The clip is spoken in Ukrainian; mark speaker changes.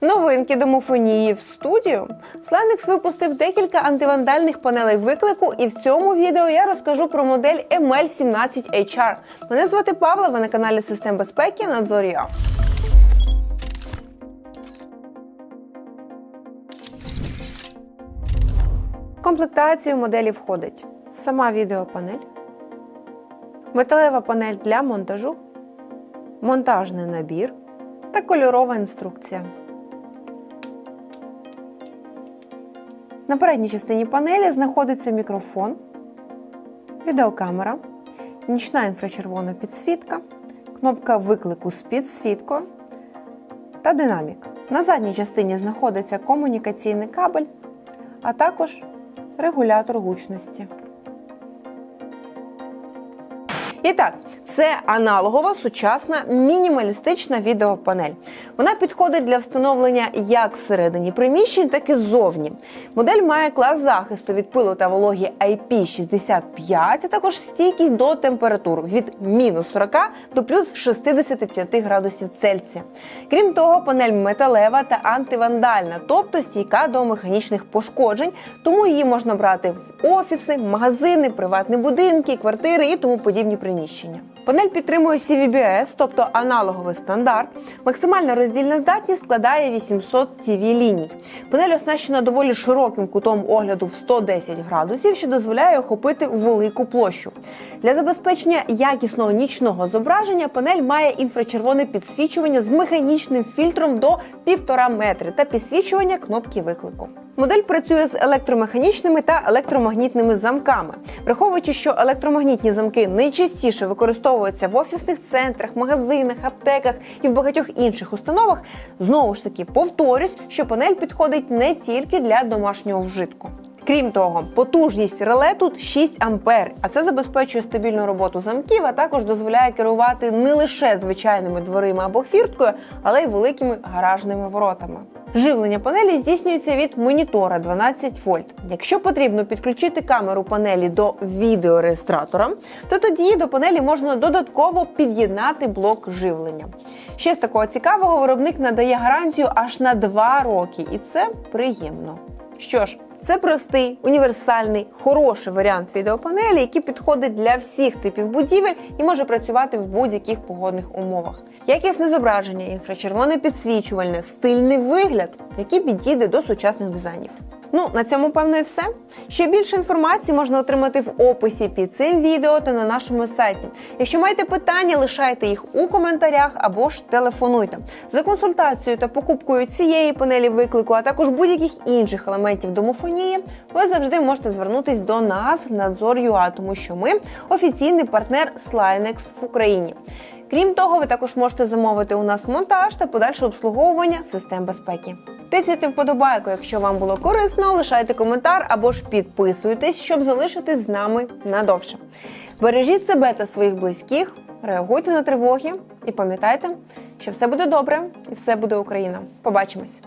Speaker 1: Новинки домофонії в студію. Slanix випустив декілька антивандальних панелей виклику, і в цьому відео я розкажу про модель ML17HR. Мене звати Павла, ви на каналі Систем безпеки Надзорія. В комплектацію моделі входить сама відеопанель, металева панель для монтажу, монтажний набір та кольорова інструкція. На передній частині панелі знаходиться мікрофон, відеокамера, нічна інфрачервона підсвітка, кнопка виклику з підсвіткою та динамік. На задній частині знаходиться комунікаційний кабель, а також регулятор гучності. І так, це аналогова сучасна мінімалістична відеопанель. Вона підходить для встановлення як всередині приміщень, так і ззовні. Модель має клас захисту від пилу та вологі IP65, а також стійкість до температур від мінус 40 до плюс 65 градусів Цельсія. Крім того, панель металева та антивандальна, тобто стійка до механічних пошкоджень, тому її можна брати в офіси, магазини, приватні будинки, квартири і тому подібні приміщення приміщення. Панель підтримує CVBS, тобто аналоговий стандарт. Максимальна роздільна здатність складає 800 TV ліній. Панель оснащена доволі широким кутом огляду в 110 градусів, що дозволяє охопити велику площу. Для забезпечення якісного нічного зображення панель має інфрачервоне підсвічування з механічним фільтром до 1,5 метри та підсвічування кнопки виклику. Модель працює з електромеханічними та електромагнітними замками, враховуючи, що електромагнітні замки найчастіше використовуються в офісних центрах, магазинах, аптеках і в багатьох інших установах. Знову ж таки, повторюсь, що панель підходить не тільки для домашнього вжитку. Крім того, потужність реле тут 6 ампер, а це забезпечує стабільну роботу замків, а також дозволяє керувати не лише звичайними дверима або хвірткою, але й великими гаражними воротами. Живлення панелі здійснюється від монітора 12 вольт. Якщо потрібно підключити камеру панелі до відеореєстратора, то тоді до панелі можна додатково під'єднати блок живлення. Ще з такого цікавого виробник надає гарантію аж на 2 роки, і це приємно. Що ж, це простий, універсальний, хороший варіант відеопанелі, який підходить для всіх типів будівель і може працювати в будь-яких погодних умовах. Якісне зображення, інфрачервоне підсвічувальне, стильний вигляд, який підійде до сучасних дизайнів. Ну, на цьому, певно, і все. Ще більше інформації можна отримати в описі під цим відео та на нашому сайті. Якщо маєте питання, лишайте їх у коментарях або ж телефонуйте. За консультацією та покупкою цієї панелі виклику, а також будь-яких інших елементів домофонії, ви завжди можете звернутись до нас в Надзор.ua, тому що ми офіційний партнер Slinex в Україні. Крім того, ви також можете замовити у нас монтаж та подальше обслуговування систем безпеки. Тицяйте вподобайку, якщо вам було корисно, лишайте коментар або ж підписуйтесь, щоб залишитись з нами надовше. Бережіть себе та своїх близьких, реагуйте на тривоги і пам'ятайте, що все буде добре і все буде Україна. Побачимось!